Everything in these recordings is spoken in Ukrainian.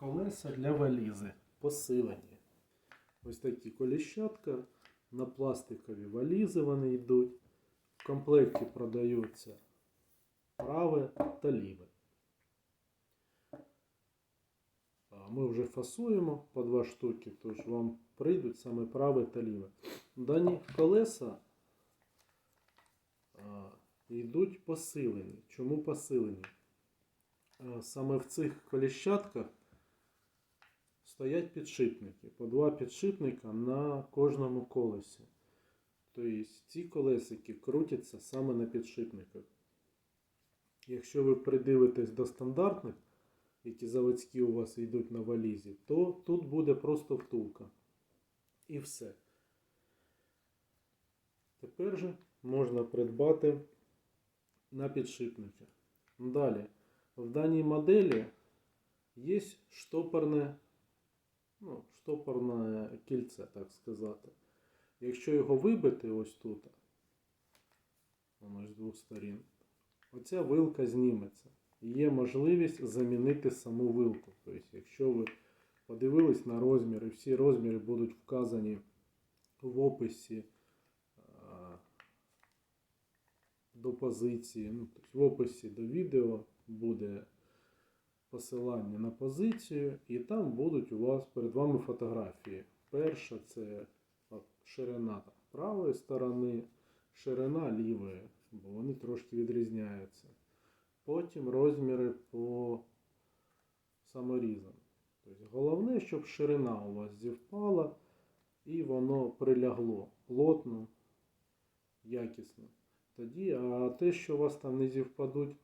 колеса для валізи посилені. Ось такі коліщатка. На пластикові валізи вони йдуть. В комплекті продаються праве та ліве. Ми вже фасуємо по два штуки, тож вам прийдуть саме праве та ліве. Дані колеса йдуть посилені. Чому посилені? Саме в цих коліщатках стоять підшипники. По два підшипника на кожному колесі. Тобто ці колесики крутяться саме на підшипниках. Якщо ви придивитесь до стандартних, які заводські у вас йдуть на валізі, то тут буде просто втулка. І все. Тепер же можна придбати на підшипники. Далі, в даній моделі є штопорне, ну, штопорне кільце, так сказати. Якщо його вибити ось тут, воно з двох сторін, оця вилка зніметься. Є можливість замінити саму вилку. Тобто, якщо ви подивились на розміри, всі розміри будуть вказані в описі до позиції, ну, тобто в описі до відео буде посилання на позицію, і там будуть у вас перед вами фотографії. Перша це ширина правої сторони, ширина лівої, бо вони трошки відрізняються. Потім розміри по саморізам. Тобто головне, щоб ширина у вас зівпала і воно прилягло плотно, якісно. Тоді, а те, що у вас там не зівпадуть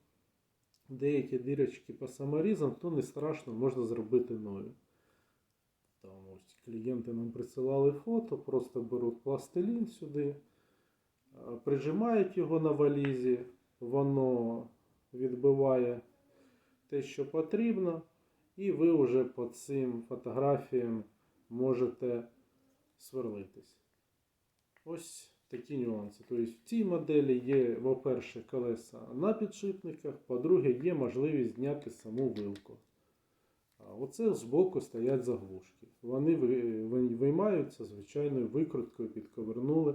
деякі дирочки по саморізам, то не страшно, можна зробити нові. Ось клієнти нам присилали фото, просто беруть пластилін сюди, прижимають його на валізі, воно відбиває те, що потрібно, і ви вже по цим фотографіям можете сверлитись. Ось такі нюанси. Тобто в цій моделі є, по-перше, колеса на підшипниках, по-друге, є можливість зняти саму вилку. Оце збоку стоять заглушки. Вони ви- ви- виймаються звичайною викруткою, підковернули,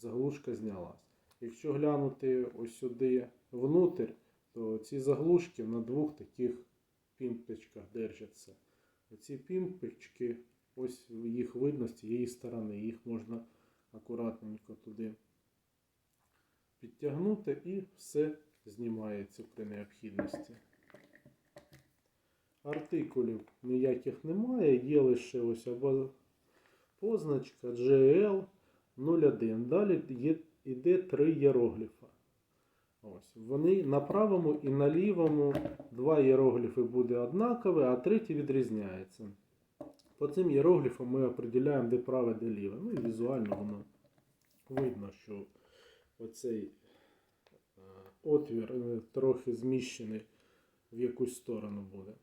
заглушка знялась. Якщо глянути ось сюди внутрь, то ці заглушки на двох таких пімпочках держаться. Ці пімпочки, ось їх видно з цієї сторони, їх можна акуратненько туди підтягнути і все знімається при необхідності. Артикулів ніяких немає, є лише ось або позначка GL 01. Далі йде три іерогліфа. Ось. Вони на правому і на лівому два іерогліфи буде однакові, а третій відрізняється. По цим іерогліфам ми определяємо, де праве, де ліве. Ну і візуально воно видно, що оцей е, отвір е, трохи зміщений в якусь сторону буде.